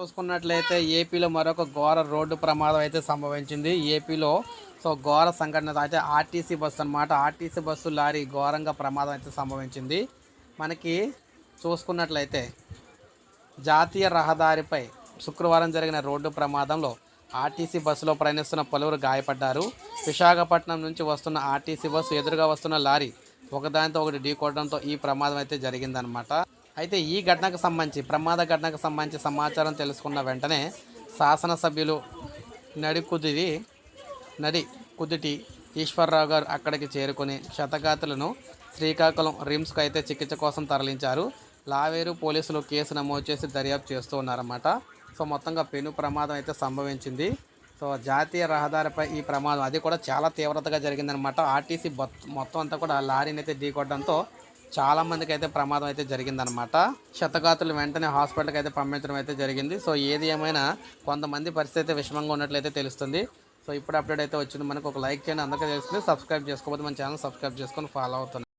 చూసుకున్నట్లయితే ఏపీలో మరొక ఘోర రోడ్డు ప్రమాదం అయితే సంభవించింది. ఏపీలో సో ఘోర సంఘటన అయితే ఆర్టీసీ బస్సు అనమాట ఆర్టీసీ బస్సు లారీ ఘోరంగా ప్రమాదం అయితే సంభవించింది. మనకి చూసుకున్నట్లయితే జాతీయ రహదారిపై శుక్రవారం జరిగిన రోడ్డు ప్రమాదంలో ఆర్టీసీ బస్సులో ప్రయాణిస్తున్న పలువురు గాయపడ్డారు. విశాఖపట్నం నుంచి వస్తున్న ఆర్టీసీ బస్సు ఎదురుగా వస్తున్న లారీ ఒకదానితో ఒకటి ఢీకొట్టడంతో ఈ ప్రమాదం అయితే జరిగిందనమాట అయితే ఈ ఘటనకు సంబంధించి ప్రమాద ఘటనకు సంబంధించి సమాచారం తెలుసుకున్న వెంటనే శాసనసభ్యులు నడికుదిరి నడి కుదిటి ఈశ్వర్రావు గారు అక్కడికి చేరుకుని క్షతగాతులను శ్రీకాకుళం రిమ్స్కు అయితే చికిత్స కోసం తరలించారు. లావేరు పోలీసులు కేసు నమోదు చేసి దర్యాప్తు చేస్తూ ఉన్నారన్నమాట. సో మొత్తంగా పెను ప్రమాదం అయితే సంభవించింది. సో జాతీయ రహదారిపై ఈ ప్రమాదం అది కూడా చాలా తీవ్రతగా జరిగిందనమాట ఆర్టీసీ మొత్తం అంతా కూడా లారీని అయితే ఢీకొట్టడంతో చాలా మందికి అయితే ప్రమాదం అయితే జరిగిందనమాట శతగాతులు వెంటనే హాస్పిటల్కి అయితే పంపించడం అయితే జరిగింది. సో ఏది ఏమైనా కొంతమంది పరిస్థితి అయితే విషమంగా ఉన్నట్లయితే తెలుస్తుంది. సో ఇప్పుడు అప్డేట్ అయితే వచ్చింది. మనకు ఒక లైక్ చేయండి. అందరికీ తెలుస్తుంది. సబ్స్క్రైబ్ చేసుకోకపోతే మన ఛానల్ సబ్స్క్రైబ్ చేసుకొని ఫాలో అవుతుంది